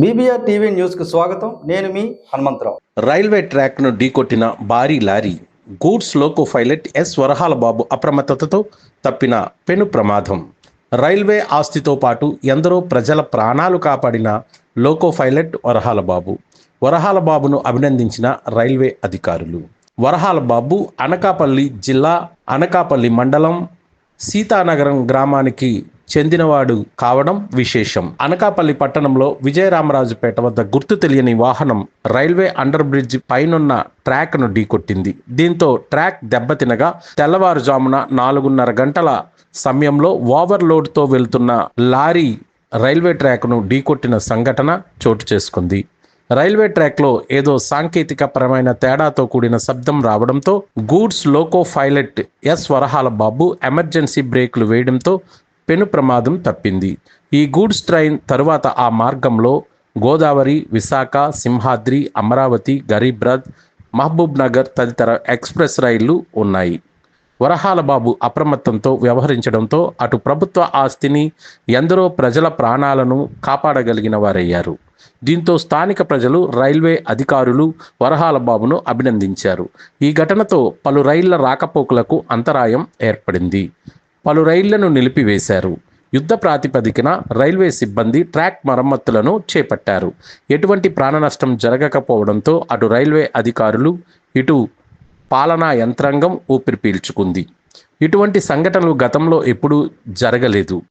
BBR TV న్యూస్కు స్వాగతం. నేను మీ హనుమంతరావు. రైల్వే ట్రాక్ను ఢీకొట్టిన భారీ lorry goods loco pilot S Varahala Babu అప్రమత్తతతో తప్పిన పెను ప్రమాదం. రైల్వే ఆస్తితో పాటు ఎందరో ప్రజల ప్రాణాలు కాపాడిన లోకో పైలట్ వరహాల బాబు వరహాల బాబును అభినందించిన రైల్వే అధికారులు. వరహాల బాబు అనకాపల్లి జిల్లా అనకాపల్లి మండలం సీతానగరం గ్రామానికి చెందినవాడు కావడం విశేషం. అనకాపల్లి పట్టణంలో విజయరామరాజుపేట వద్ద గుర్తు తెలియని వాహనం రైల్వే అండర్ బ్రిడ్జ్ పైనున్న ట్రాక్ను ఢీకొట్టింది. దీంతో ట్రాక్ దెబ్బతినగా తెల్లవారుజామున నాలుగున్నర గంటల సమయంలో ఓవర్లోడ్తో వెళ్తున్న లారీ రైల్వే ట్రాక్ను ఢీకొట్టిన సంఘటన చోటు చేసుకుంది. రైల్వే ట్రాక్లో ఏదో సాంకేతిక పరమైన తేడాతో కూడిన శబ్దం రావడంతో goods loco pilot S Varahala Babu emergency బ్రేకులు వేయడంతో పెను ప్రమాదం తప్పింది. ఈ గూడ్స్ ట్రైన్ తరువాత ఆ మార్గంలో గోదావరి విశాఖ సింహాద్రి అమరావతి గరీబ్ రథ్ మహబూబ్ నగర్ తదితర ఎక్స్ప్రెస్ రైళ్ళు ఉన్నాయి. వరహాల బాబు అప్రమత్తంతో వ్యవహరించడంతో అటు ప్రభుత్వ ఆస్తిని ఎందరో ప్రజల ప్రాణాలను కాపాడగలిగిన వారయ్యారు. దీంతో స్థానిక ప్రజలు రైల్వే అధికారులు వరహాల బాబును అభినందించారు. ఈ ఘటనతో పలు రైళ్ళ రాకపోకలకు అంతరాయం ఏర్పడింది. పలు రైళ్ళను నిలిపివేశారు. యుద్ధ ప్రాతిపదికన రైల్వే సిబ్బంది ట్రాక్ మరమ్మతులను చేపట్టారు. ఎటువంటి ప్రాణ నష్టం జరగకపోవడంతో అటు రైల్వే అధికారులు ఇటు పాలనా యంత్రాంగం ఊపిరి పీల్చుకుంది. ఇటువంటి సంఘటనలు గతంలో ఎప్పుడూ జరగలేదు.